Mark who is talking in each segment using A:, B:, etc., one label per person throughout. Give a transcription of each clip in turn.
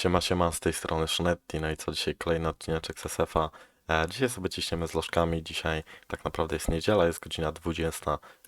A: Siema, siema, z tej strony Sznetti, no i co dzisiaj? Kolejny odcineczek z SF-a. E, dzisiaj sobie ciśniemy z lożkami, dzisiaj tak naprawdę jest niedziela, jest godzina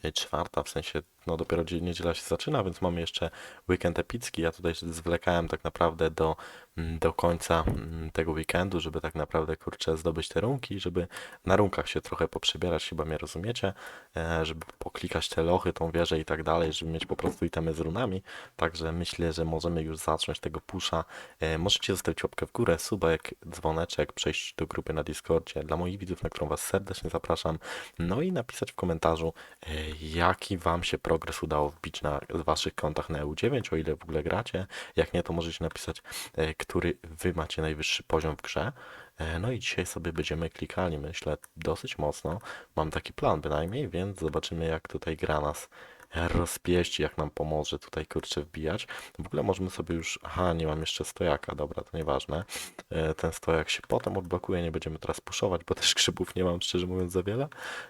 A: 24, w sensie no dopiero dzie- niedziela się zaczyna, więc mamy jeszcze weekend epicki. Ja tutaj zwlekałem tak naprawdę do, mm, do końca mm, tego weekendu, żeby tak naprawdę kurczę zdobyć te runki, żeby na runkach się trochę poprzebierać, chyba mnie rozumiecie, e, żeby poklikać te lochy, tą wieżę i tak dalej, żeby mieć po prostu itemy z runami. Także myślę, że możemy już zacząć tego pusza. E, Możecie zostawić łapkę w górę, suba jak dzwoneczek, przejść do grupy na Discordzie dla moich widzów, na którą Was serdecznie zapraszam. No i napisać w komentarzu, e, jaki Wam się progres udało wbić na Waszych kontach na EU9, o ile w ogóle gracie. Jak nie, to możecie napisać, e, który Wy macie najwyższy poziom w grze. E, No i dzisiaj sobie będziemy klikali, myślę, dosyć mocno. Mam taki plan bynajmniej, więc zobaczymy jak tutaj gra nas rozpieści, jak nam pomoże tutaj kurczę wbijać. W ogóle możemy sobie już... Aha, nie mam jeszcze stojaka, dobra, to nieważne. E, Ten stojak się potem odblokuje, nie będziemy teraz puszować, bo też grzybów nie mam, szczerze mówiąc, za wiele.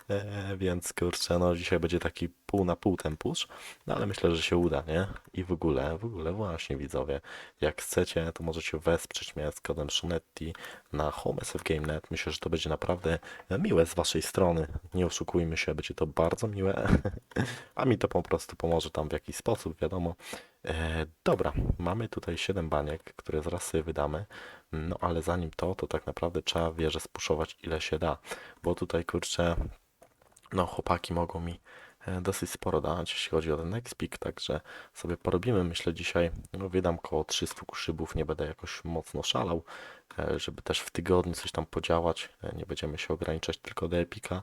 A: E, Więc kurczę, no dzisiaj będzie taki pół na pół ten push, no ale myślę, że się uda, nie? I w ogóle, w ogóle właśnie widzowie, jak chcecie, to możecie wesprzeć mnie z kodem Shunetti na homesfgame.net. Myślę, że to będzie naprawdę miłe z waszej strony. Nie oszukujmy się, będzie to bardzo miłe. A mi to po prostu pomoże tam w jakiś sposób, wiadomo. E, dobra, mamy tutaj 7 baniek, które zaraz sobie wydamy. No ale zanim to, to tak naprawdę trzeba wieżę spuszować ile się da. Bo tutaj kurczę, no chłopaki mogą mi dosyć sporo dać, jeśli chodzi o ten Nextpeak, także sobie porobimy. Myślę dzisiaj, no wydam koło 300 szybów, nie będę jakoś mocno szalał, e, żeby też w tygodniu coś tam podziałać. E, Nie będziemy się ograniczać tylko do Epika.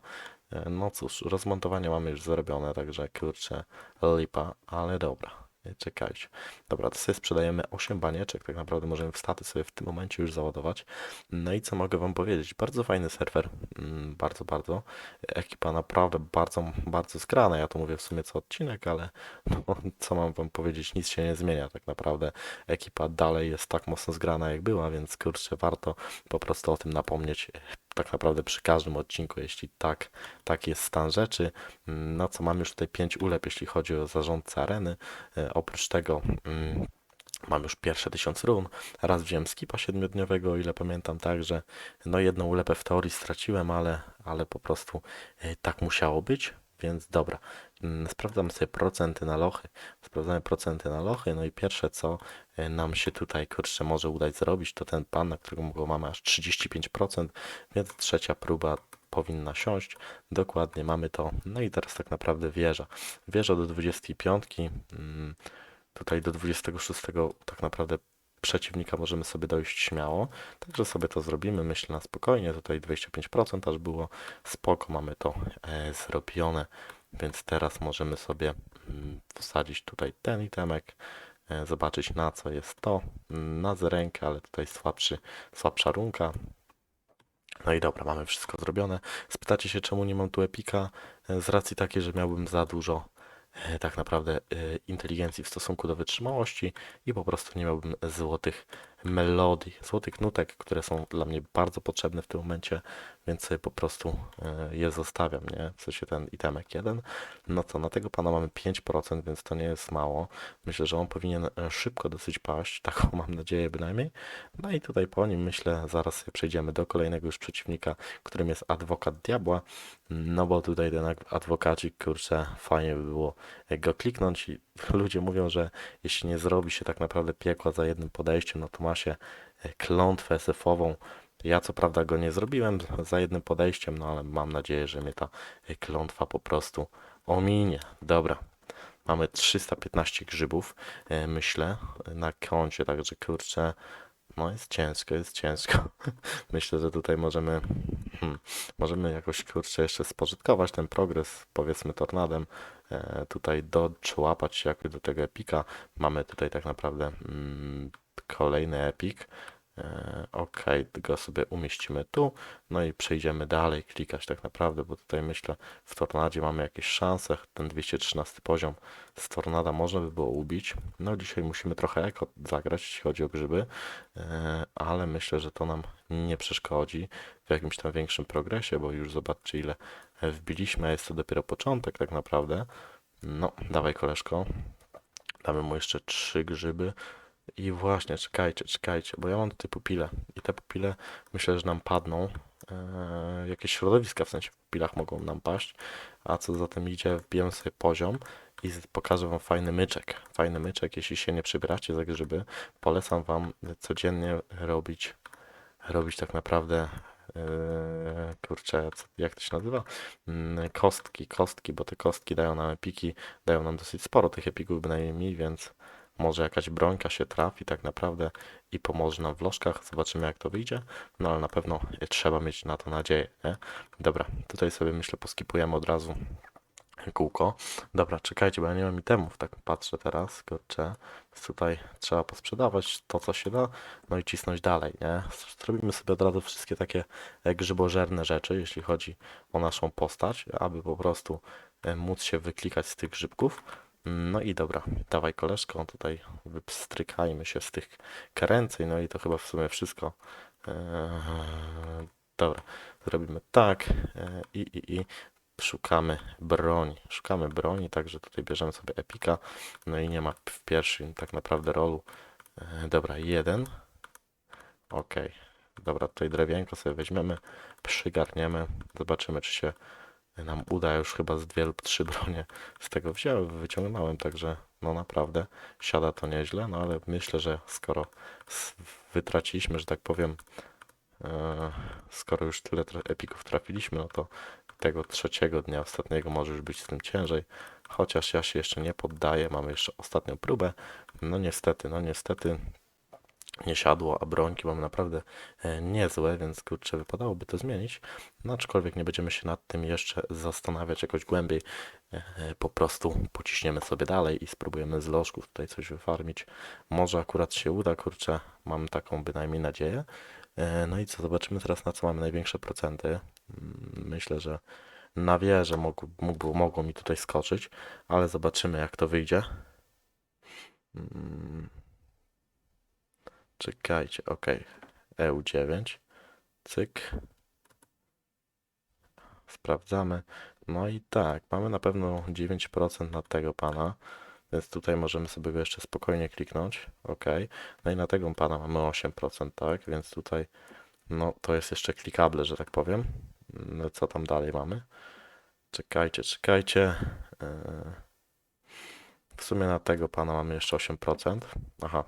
A: E, No cóż, rozmontowanie mamy już zrobione, także kurczę, lipa, ale dobra. E, Czekajcie. Dobra, to sobie sprzedajemy 8 banieczek, tak naprawdę możemy w staty sobie w tym momencie już załadować. No i co mogę wam powiedzieć? Bardzo fajny serwer, mm, bardzo, bardzo. Ekipa naprawdę bardzo, bardzo skrana. Ja to mówię w sumie co odcinek, ale no, co mam wam powiedzieć, nic się nie zmienia tak naprawdę. Ekipa dalej jest tak mocno zgrana jak była, więc kurczę, warto po prostu o tym napomnieć tak naprawdę przy każdym odcinku, jeśli tak, tak jest stan rzeczy. No co, mam już tutaj 5 ulep, jeśli chodzi o zarządcę areny. E, Oprócz tego mm, mam już pierwsze 1000 run. Raz wziąłem skipa siedmiodniowego, o ile pamiętam, także no jedną ulepę w teorii straciłem, ale, ale po prostu e, tak musiało być, więc dobra. Mm, Sprawdzam sobie procenty na lochy. Sprawdzamy procenty na lochy, no i pierwsze co e, nam się tutaj kurczę może udać zrobić, to ten pan, na którego go mamy aż 35%, więc trzecia próba powinna siąść. Dokładnie mamy to. No i teraz tak naprawdę wieża. Wieża do 25. mm, Tutaj do 26 tak naprawdę przeciwnika możemy sobie dojść śmiało. Także sobie to zrobimy, myślę na spokojnie. Tutaj 25% aż było spoko, mamy to e, zrobione. Więc teraz możemy sobie mm, wsadzić tutaj ten itemek, e, zobaczyć na co jest to. Na zerękę, ale tutaj słabszy, słabsza runka. No i dobra, mamy wszystko zrobione. Spytacie się, czemu nie mam tu epika? E, Z racji takiej, że miałbym za dużo e, tak naprawdę inteligencji w stosunku do wytrzymałości i po prostu nie miałbym złotych melodii, złotych nutek, które są dla mnie bardzo potrzebne w tym momencie, więc sobie po prostu e, je zostawiam, nie? W sensie ten itemek jeden. No co, na tego pana mamy 5%, więc to nie jest mało. Myślę, że on powinien e, szybko dosyć paść, taką mam nadzieję bynajmniej. No i tutaj po nim myślę, zaraz przejdziemy do kolejnego już przeciwnika, którym jest adwokat diabła. No bo tutaj ten ad- adwokacik, kurczę, fajnie by było go kliknąć i ludzie mówią, że jeśli nie zrobi się tak naprawdę piekła za jednym podejściem, no to ma się e, klątwę SF-ową. Ja co prawda go nie zrobiłem za jednym podejściem, no ale mam nadzieję, że mnie ta e, klątwa po prostu ominie. Dobra. Mamy 315 grzybów, e, myślę, na koncie, także kurczę, no jest ciężko, jest ciężko. Myślę, że tutaj możemy, hmm, możemy jakoś kurczę jeszcze spożytkować ten progres, powiedzmy tornadem, tutaj doczłapać się jakoś do tego epika. Mamy tutaj tak naprawdę mm, kolejny epik. E, ok, go sobie umieścimy tu, no i przejdziemy dalej, klikać tak naprawdę, bo tutaj myślę w tornadzie mamy jakieś szanse, ten 213 poziom z tornada można by było ubić. No dzisiaj musimy trochę eko zagrać, jeśli chodzi o grzyby, e, ale myślę, że to nam nie przeszkodzi w jakimś tam większym progresie, bo już zobaczcie ile e, wbiliśmy, a jest to dopiero początek tak naprawdę. No, dawaj koleżko. Damy mu jeszcze trzy grzyby. I właśnie, czekajcie, czekajcie, bo ja mam tutaj pupile i te pupile myślę, że nam padną. Eee, jakieś środowiska w sensie w pupilach mogą nam paść, a co za tym idzie, wbijemy sobie poziom i pokażę wam fajny myczek. Fajny myczek, jeśli się nie przybieracie za grzyby, polecam wam codziennie robić, robić tak naprawdę kurczę, co, jak to się nazywa? Mm, Kostki, kostki, bo te kostki dają nam epiki, dają nam dosyć sporo tych epików bynajmniej, więc może jakaś brońka się trafi tak naprawdę i pomoże nam w lożkach. Zobaczymy jak to wyjdzie, no ale na pewno trzeba mieć na to nadzieję, nie? Dobra, tutaj sobie myślę poskipujemy od razu kółko. Dobra, czekajcie, bo ja nie mam itemów, tak patrzę teraz, kurczę. Więc tutaj trzeba posprzedawać to, co się da, no i cisnąć dalej, nie? Zrobimy sobie od razu wszystkie takie e, grzybożerne rzeczy, jeśli chodzi o naszą postać, aby po prostu e, móc się wyklikać z tych grzybków. No i dobra, dawaj koleżką, tutaj wypstrykajmy się z tych kręcej, no i to chyba w sumie wszystko. Eee, dobra, zrobimy tak e, i, i, i szukamy broni. Szukamy broni, także tutaj bierzemy sobie epika, no i nie ma w pierwszym tak naprawdę rolu. E, dobra, jeden. Okej. Dobra, tutaj drewienko sobie weźmiemy, przygarniemy, zobaczymy czy się nam uda. Już chyba z dwie lub trzy bronie z tego wziąłem, wyciągnąłem, także no naprawdę siada to nieźle, no ale myślę, że skoro wytraciliśmy, że tak powiem, e, skoro już tyle epików trafiliśmy, no to tego trzeciego dnia ostatniego może już być z tym ciężej, chociaż ja się jeszcze nie poddaję, mamy jeszcze ostatnią próbę, no niestety, no niestety nie siadło, a brońki mamy naprawdę e, niezłe, więc kurczę, wypadałoby to zmienić. No aczkolwiek nie będziemy się nad tym jeszcze zastanawiać jakoś głębiej. E, e, Po prostu pociśniemy sobie dalej i spróbujemy z lożków tutaj coś wyfarmić. Może akurat się uda, kurczę, mam taką bynajmniej nadzieję. No i co, zobaczymy teraz na co mamy największe procenty. Myślę, że na wieżę mógł, mógł, mogło mi tutaj skoczyć, ale zobaczymy jak to wyjdzie. Mm, Czekajcie, ok. EU9. Cyk. Sprawdzamy. No i tak, mamy na pewno 9% na tego pana, więc tutaj możemy sobie go jeszcze spokojnie kliknąć. Ok. No i na tego pana mamy 8%, tak? Więc tutaj, no to jest jeszcze klikable, że tak powiem. No co tam dalej mamy? Czekajcie, czekajcie. Yy, W sumie na tego pana mamy jeszcze 8%. Aha,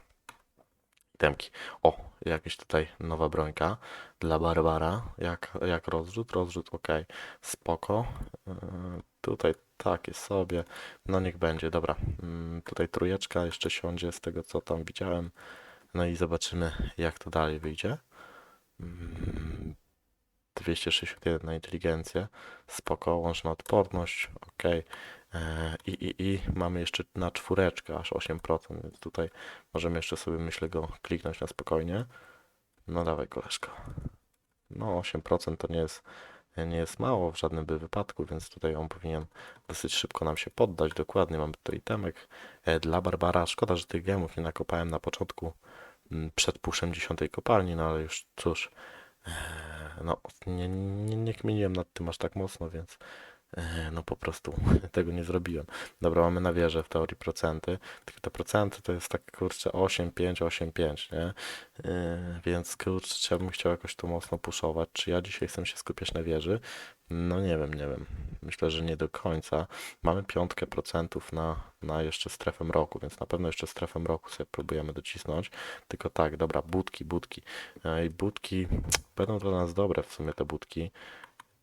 A: itemki. O, jakaś tutaj nowa brońka dla Barbara. Jak, jak rozrzut? Rozrzut, ok. Spoko. Yy, tutaj takie sobie. No niech będzie, dobra. Mm, Tutaj trójeczka jeszcze siądzie z tego, co tam widziałem. No i zobaczymy, jak to dalej wyjdzie. Mm, 261 na inteligencję. Spoko, łączna odporność, ok. I, i, I mamy jeszcze na czwóreczkę aż 8%, więc tutaj możemy jeszcze sobie, myślę, go kliknąć na spokojnie. No dawaj, koleżko. No 8% to nie jest, nie jest mało w żadnym by wypadku, więc tutaj on powinien dosyć szybko nam się poddać. Dokładnie mamy tutaj temek e, dla Barbara. Szkoda, że tych gemów nie nakopałem na początku mm, przed puszem 10 kopalni, no ale już cóż, e, no nie, nie, nie kminiłem nad tym aż tak mocno, więc no po prostu tego nie zrobiłem. Dobra, mamy na wieżę w teorii procenty, tylko te procenty to jest tak kurczę 8, 5, 8, 5, nie? Yy, więc kurczę, ja bym chciał jakoś tu mocno puszować. Czy ja dzisiaj chcę się skupiać na wieży? No nie wiem, nie wiem. Myślę, że nie do końca. Mamy piątkę procentów na, na jeszcze strefę mroku, więc na pewno jeszcze strefę mroku sobie próbujemy docisnąć. Tylko tak, dobra, budki, budki. Yy, I budki będą dla nas dobre w sumie te budki.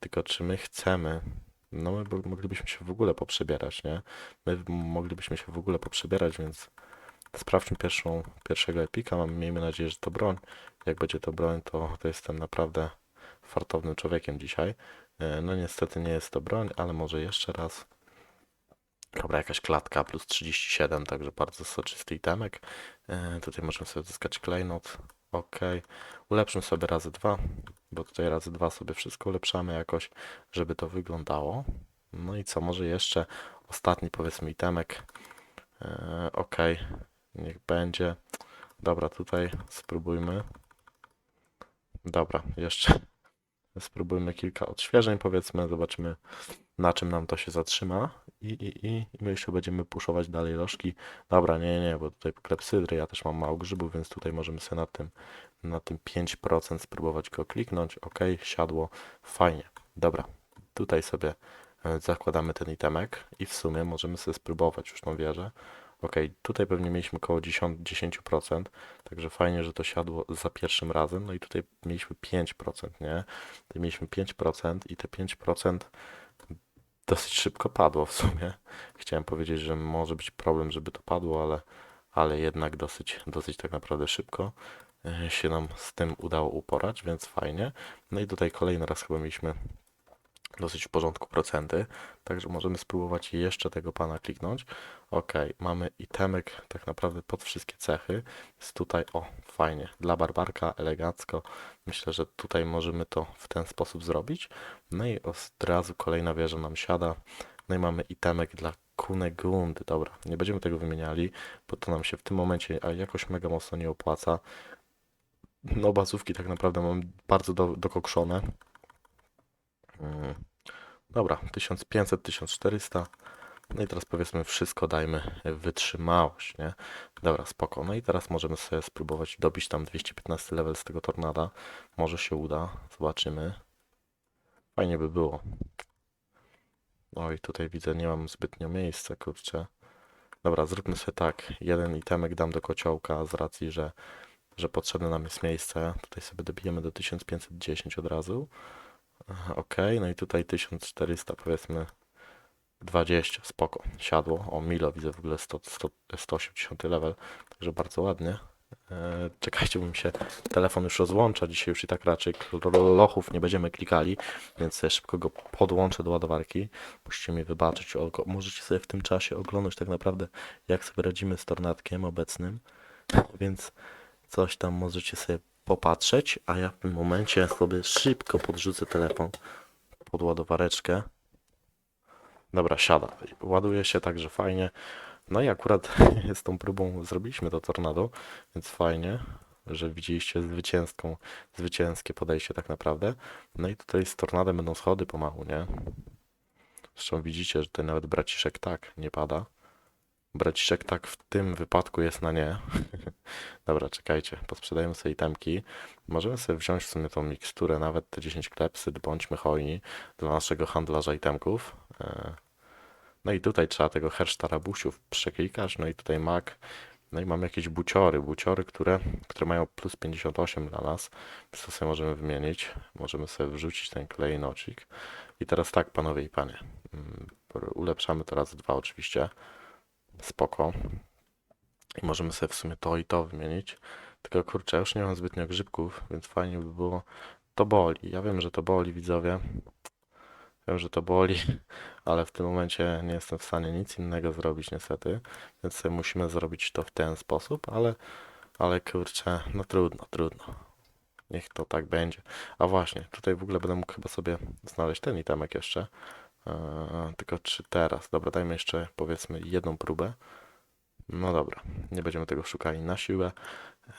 A: Tylko czy my chcemy no my moglibyśmy się w ogóle poprzebierać, nie? My moglibyśmy się w ogóle poprzebierać, więc sprawdźmy pierwszą, pierwszego epika. Mam, miejmy nadzieję, że to broń. Jak będzie to broń, to, to jestem naprawdę fartownym człowiekiem dzisiaj. E, No niestety nie jest to broń, ale może jeszcze raz. Dobra, jakaś klatka plus 37, także bardzo soczysty itemek. E, Tutaj możemy sobie zyskać klejnot. Ok. Ulepszymy sobie razy dwa, bo tutaj razy dwa sobie wszystko ulepszamy jakoś, żeby to wyglądało. No i co, może jeszcze ostatni powiedzmy itemek. E, ok, niech będzie. Dobra, tutaj spróbujmy. Dobra, jeszcze spróbujmy kilka odświeżeń, powiedzmy, zobaczymy na czym nam to się zatrzyma i, i, i, i my jeszcze będziemy puszować dalej lożki. Dobra, nie, nie, bo tutaj klepsydry, ja też mam mało grzybów, więc tutaj możemy sobie na tym, na tym 5% spróbować go kliknąć. Ok, siadło, fajnie. Dobra, tutaj sobie e, zakładamy ten itemek i w sumie możemy sobie spróbować już tą wieżę. Ok, tutaj pewnie mieliśmy około 10%, 10%, także fajnie, że to siadło za pierwszym razem. No i tutaj mieliśmy 5%, nie? Tutaj mieliśmy 5% i te 5% dosyć szybko padło w sumie. Chciałem powiedzieć, że może być problem, żeby to padło, ale, ale jednak dosyć, dosyć tak naprawdę szybko się nam z tym udało uporać, więc fajnie. No i tutaj kolejny raz chyba mieliśmy dosyć w porządku procenty, także możemy spróbować jeszcze tego pana kliknąć. Ok, mamy itemek tak naprawdę pod wszystkie cechy. Jest tutaj, o, fajnie, dla barbarka, elegancko. Myślę, że tutaj możemy to w ten sposób zrobić. No i od razu kolejna wieża nam siada. No i mamy itemek dla Kunegundy. Dobra, nie będziemy tego wymieniali, bo to nam się w tym momencie jakoś mega mocno nie opłaca. No bazówki tak naprawdę mam bardzo do, dokokszone. Mm. Dobra, 1500, 1400. No i teraz powiedzmy wszystko dajmy wytrzymałość, nie? Dobra, spoko. No i teraz możemy sobie spróbować dobić tam 215 level z tego tornada. Może się uda, zobaczymy. Fajnie by było. Oj, tutaj widzę, nie mam zbytnio miejsca, kurczę. Dobra, zróbmy sobie tak. Jeden itemek dam do kociołka z racji, że, że potrzebne nam jest miejsce. Tutaj sobie dobijemy do 1510 od razu. Ok, no i tutaj 1400 powiedzmy 20, spoko, siadło. O, Milo widzę w ogóle 100, 100, 180 level, także bardzo ładnie. E, czekajcie, bo mi się telefon już rozłącza. Dzisiaj już i tak raczej lochów nie będziemy klikali, więc szybko go podłączę do ładowarki. Musicie mi wybaczyć. Ogo- Możecie sobie w tym czasie oglądać tak naprawdę, jak sobie radzimy z tornadkiem obecnym, więc coś tam możecie sobie popatrzeć, a ja w tym momencie sobie szybko podrzucę telefon pod ładowareczkę. Dobra, siada. Ładuje się także fajnie. No i akurat z tą próbą zrobiliśmy to tornado, więc fajnie, że widzieliście zwycięską, zwycięskie podejście tak naprawdę. No i tutaj z tornadem będą schody pomału, nie? Zresztą widzicie, że tutaj nawet braciszek tak nie pada. Braciszek tak w tym wypadku jest na nie. Dobra, czekajcie, posprzedajmy sobie itemki. Możemy sobie wziąć w sumie tą miksturę, nawet te 10 klepsyd, bądźmy hojni dla naszego handlarza itemków. E, No i tutaj trzeba tego hersztarabusiów przeklikać, no i tutaj mak. No i mamy jakieś buciory, buciory, które, które mają plus 58 dla nas, więc to sobie możemy wymienić. Możemy sobie wrzucić ten klejnocik. I teraz tak, panowie i panie, mm, ulepszamy to razy dwa oczywiście. Spoko. I możemy sobie w sumie to i to wymienić. Tylko kurczę, już nie mam zbytnio grzybków, więc fajnie by było. To boli. Ja wiem, że to boli, widzowie. Wiem, że to boli, ale w tym momencie nie jestem w stanie nic innego zrobić niestety, więc sobie musimy zrobić to w ten sposób, ale, ale kurczę, no trudno, trudno. Niech to tak będzie. A właśnie, tutaj w ogóle będę mógł chyba sobie znaleźć ten itemek jeszcze. Eee, tylko czy teraz? Dobra, dajmy jeszcze powiedzmy jedną próbę. No dobra, nie będziemy tego szukali na siłę.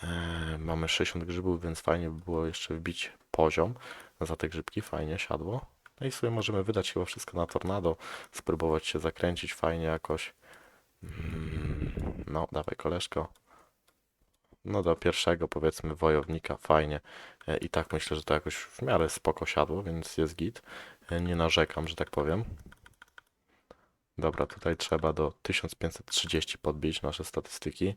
A: Eee, mamy 60 grzybów, więc fajnie by było jeszcze wbić poziom za te grzybki. Fajnie siadło. No i sobie możemy wydać chyba wszystko na tornado, spróbować się zakręcić fajnie jakoś. Mm, No, dawaj koleżko. No do pierwszego powiedzmy wojownika, fajnie. E, I tak myślę, że to jakoś w miarę spoko siadło, więc jest git. E, Nie narzekam, że tak powiem. Dobra, tutaj trzeba do 1530 podbić nasze statystyki.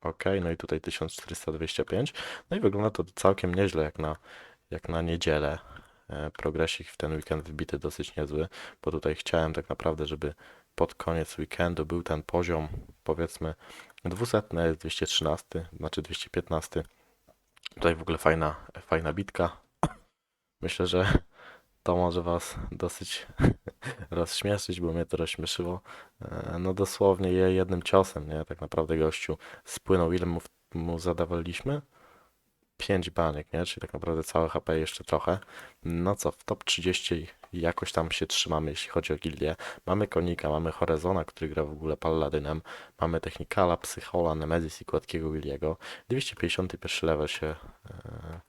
A: Ok, no i tutaj 1425. No i wygląda to całkiem nieźle jak na, jak na niedzielę. E, Progresik w ten weekend wbity dosyć niezły, bo tutaj chciałem tak naprawdę, żeby pod koniec weekendu był ten poziom, powiedzmy 200, jest 213, znaczy 215. Tutaj w ogóle fajna, fajna bitka. Myślę, że to może Was dosyć rozśmieszyć, bo mnie to rozśmieszyło. E, No dosłownie je jednym ciosem, nie? Tak naprawdę gościu spłynął, ile mu, mu zadawaliśmy? 5 baniek, nie? Czyli tak naprawdę całe HP jeszcze trochę. No co, w top 30 jakoś tam się trzymamy, jeśli chodzi o gildię. Mamy Konika, mamy Horizona, który gra w ogóle Palladynem. Mamy Technikala, Psychola, Nemesis i Gładkiego Williego. 251 level się e,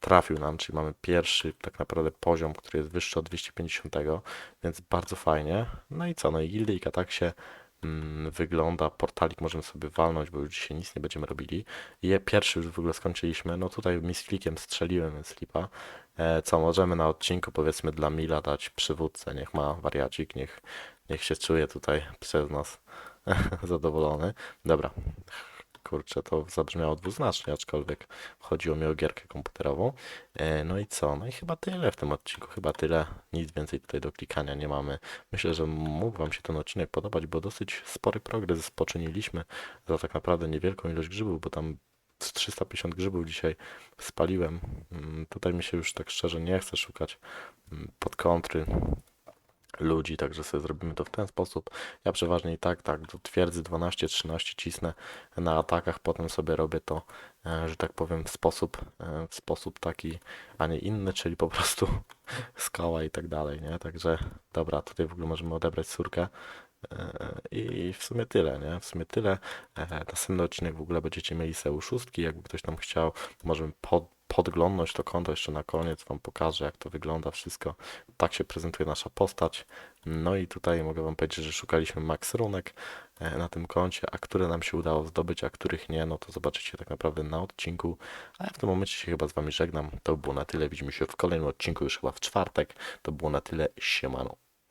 A: trafił nam, czyli mamy pierwszy tak naprawdę poziom, który jest wyższy od 250, więc bardzo fajnie. No i co, no i gildyjka tak się mm, wygląda. Portalik możemy sobie walnąć, bo już dzisiaj nic nie będziemy robili. Je pierwszy już w ogóle skończyliśmy. No tutaj misklikiem strzeliłem, więc lipa. E, co możemy na odcinku powiedzmy dla Mila dać przywódcę, niech ma wariacik, niech, niech się czuje tutaj przez nas zadowolony. Dobra, kurczę, to zabrzmiało dwuznacznie, aczkolwiek chodziło mi o gierkę komputerową. E, No i co? No i chyba tyle w tym odcinku, chyba tyle. Nic więcej tutaj do klikania nie mamy. Myślę, że mógł Wam się ten odcinek podobać, bo dosyć spory progres poczyniliśmy za tak naprawdę niewielką ilość grzybów, bo tam z 350 grzybów dzisiaj spaliłem. Mm, Tutaj mi się już tak szczerze nie chce szukać mm, pod kontry ludzi, także sobie zrobimy to w ten sposób. Ja przeważnie i tak, tak, do twierdzy 12-13 cisnę na atakach, potem sobie robię to, e, że tak powiem, w sposób, e, w sposób taki, a nie inny, czyli po prostu skała i tak dalej, nie? Także dobra, tutaj w ogóle możemy odebrać córkę. E, I w sumie tyle, nie? W sumie tyle. E, Następny odcinek w ogóle będziecie mieli SEU szóstki, jakby ktoś tam chciał, możemy pod, podglądnąć to konto jeszcze na koniec, wam pokażę jak to wygląda wszystko. Tak się prezentuje nasza postać. No i tutaj mogę wam powiedzieć, że szukaliśmy max runek e, na tym koncie, a które nam się udało zdobyć, a których nie, no to zobaczycie tak naprawdę na odcinku. A ja w tym momencie się chyba z wami żegnam. To było na tyle. Widzimy się w kolejnym odcinku już chyba w czwartek. To było na tyle. Siemano.